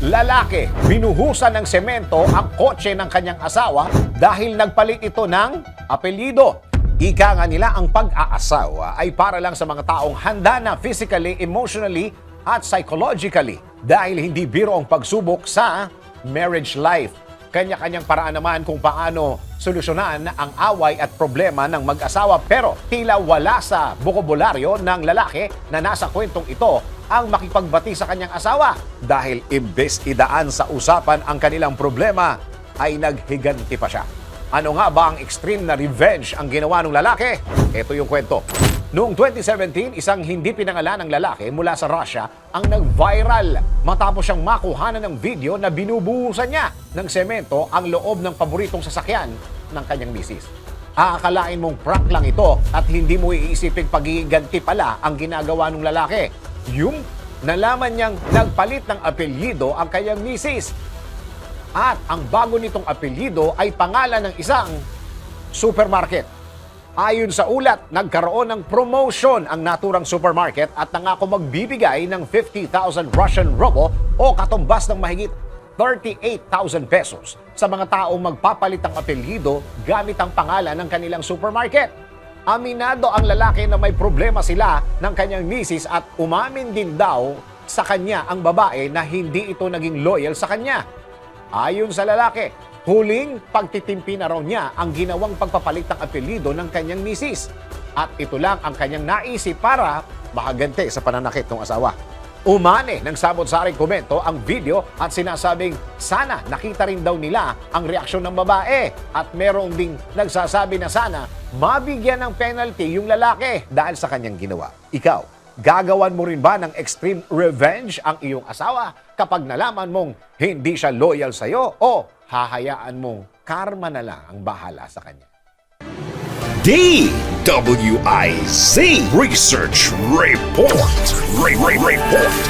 Lalaki, binuhusan ng semento ang kotse ng kanyang asawa dahil nagpalit ito ng apelyido. Ika nga nila ang pag-aasawa ay para lang sa mga taong handa na physically, emotionally at psychologically dahil hindi biro ang pagsubok sa marriage life. Kanya-kanyang paraan naman kung paano solusyonan ang away at problema ng mag-asawa pero tila wala sa bokabularyo ng lalaki na nasa kwentong ito ang makipagbati sa kanyang asawa dahil imbes idaan sa usapan ang kanilang problema ay naghiganti pa siya. Ano nga ba ang extreme na revenge ang ginawa ng lalaki? Ito yung kwento. Noong 2017, isang hindi pinangalan ng lalaki mula sa Russia ang nag-viral matapos siyang makuhanan ng video na binubuhusan niya ng semento ang loob ng paboritong sasakyan ng kanyang misis. Aakalain mong prank lang ito at hindi mo iisipin pagiganti pala ang ginagawa ng lalaki. Yung nalaman niyang nagpalit ng apelyido ang kanyang misis. At ang bago nitong apelyido ay pangalan ng isang supermarket. Ayon sa ulat, nagkaroon ng promotion ang naturang supermarket at nangako magbibigay ng 50,000 Russian ruble o katumbas ng mahigit 38,000 pesos sa mga taong magpapalit ng apelyido gamit ang pangalan ng kanilang supermarket. Aminado ang lalaki na may problema sila ng kanyang misis at umamin din daw sa kanya ang babae na hindi ito naging loyal sa kanya. Ayon sa lalaki, huling pagtitimpi na raw niya ang ginawang pagpapalit ng apelyido ng kanyang misis. At ito lang ang kanyang naisip para makagante sa pananakit ng asawa. Umane ng sabot-saring komento ang video at sinasabing sana nakita rin daw nila ang reaksyon ng babae at merong ding nagsasabi na sana mabigyan ng penalty yung lalaki dahil sa kanyang ginawa. Ikaw, Gagawan mo rin ba ng extreme revenge ang iyong asawa kapag nalaman mong hindi siya loyal sa'yo o hahayaan mong karma na lang ang bahala sa kanya? DWIZ Research Report. Re- Re- Report.